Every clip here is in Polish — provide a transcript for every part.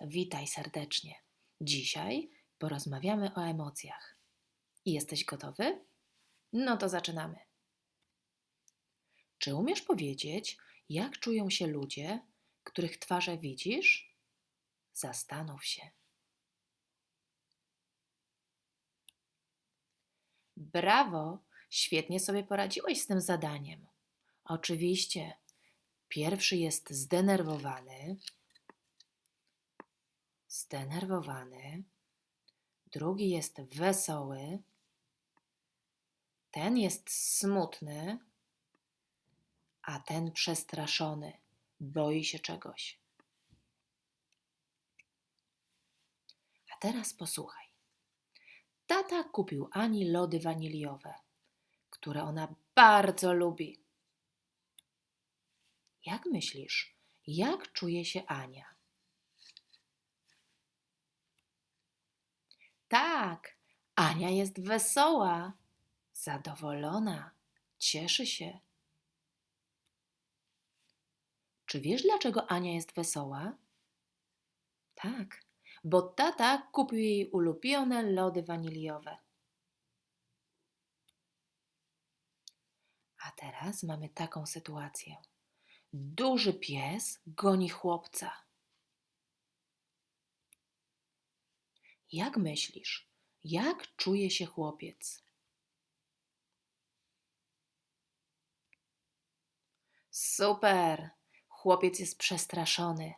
Witaj serdecznie. Dzisiaj porozmawiamy o emocjach. Jesteś gotowy? No to zaczynamy. Czy umiesz powiedzieć, jak czują się ludzie, których twarze widzisz? Zastanów się. Brawo! Świetnie sobie poradziłeś z tym zadaniem. Oczywiście, pierwszy jest zdenerwowany, zdenerwowany, drugi jest wesoły, ten jest smutny, a ten przestraszony, boi się czegoś. A teraz posłuchaj. Tata kupił Ani lody waniliowe, które ona bardzo lubi. Jak myślisz, jak czuje się Ania? Tak, Ania jest wesoła, zadowolona, cieszy się. Czy wiesz, dlaczego Ania jest wesoła? Tak, bo tata kupił jej ulubione lody waniliowe. A teraz mamy taką sytuację. Duży pies goni chłopca. Jak myślisz, jak czuje się chłopiec? Super! Chłopiec jest przestraszony.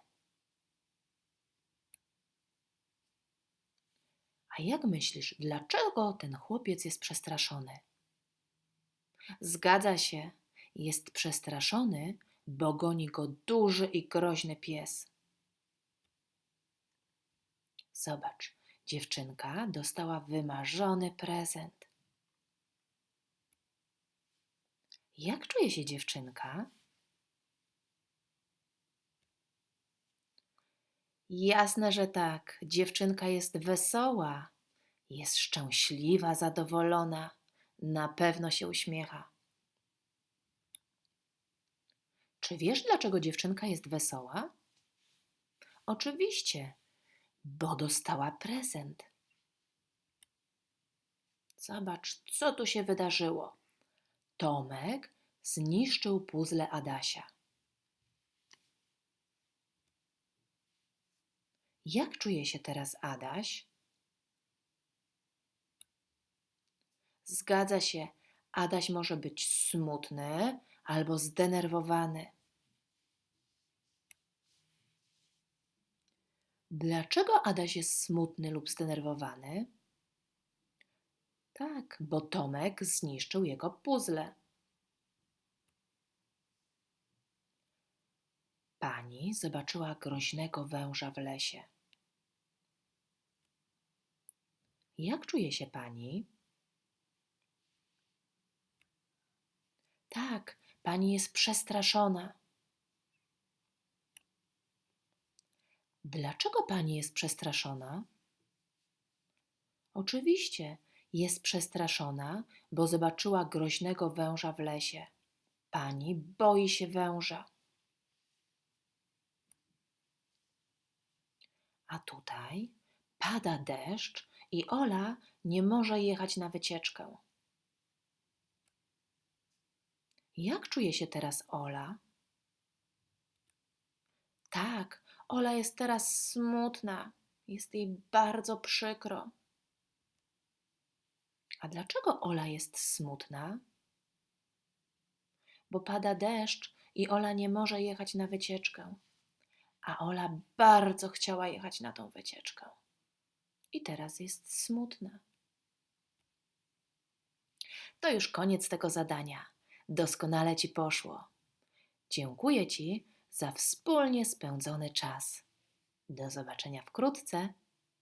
A jak myślisz, dlaczego ten chłopiec jest przestraszony? Zgadza się, jest przestraszony, bo goni go duży i groźny pies. Zobacz, dziewczynka dostała wymarzony prezent. Jak czuje się dziewczynka? Jasne, że tak. Dziewczynka jest wesoła, jest szczęśliwa, zadowolona, na pewno się uśmiecha. Czy wiesz, dlaczego dziewczynka jest wesoła? Oczywiście, bo dostała prezent. Zobacz, co tu się wydarzyło. Tomek zniszczył puzzle Adasia. Jak czuje się teraz Adaś? Zgadza się, Adaś może być smutny albo zdenerwowany. Dlaczego Adaś jest smutny lub zdenerwowany? Tak, bo Tomek zniszczył jego puzzle. Pani zobaczyła groźnego węża w lesie. Jak czuje się pani? Tak, pani jest przestraszona. Dlaczego pani jest przestraszona? Oczywiście jest przestraszona, bo zobaczyła groźnego węża w lesie. Pani boi się węża. A tutaj pada deszcz i Ola nie może jechać na wycieczkę. Jak czuje się teraz Ola? Tak, Ola jest teraz smutna, jest jej bardzo przykro. A dlaczego Ola jest smutna? Bo pada deszcz i Ola nie może jechać na wycieczkę. A Ola bardzo chciała jechać na tą wycieczkę i teraz jest smutna. To już koniec tego zadania. Doskonale ci poszło. Dziękuję ci za wspólnie spędzony czas. Do zobaczenia wkrótce.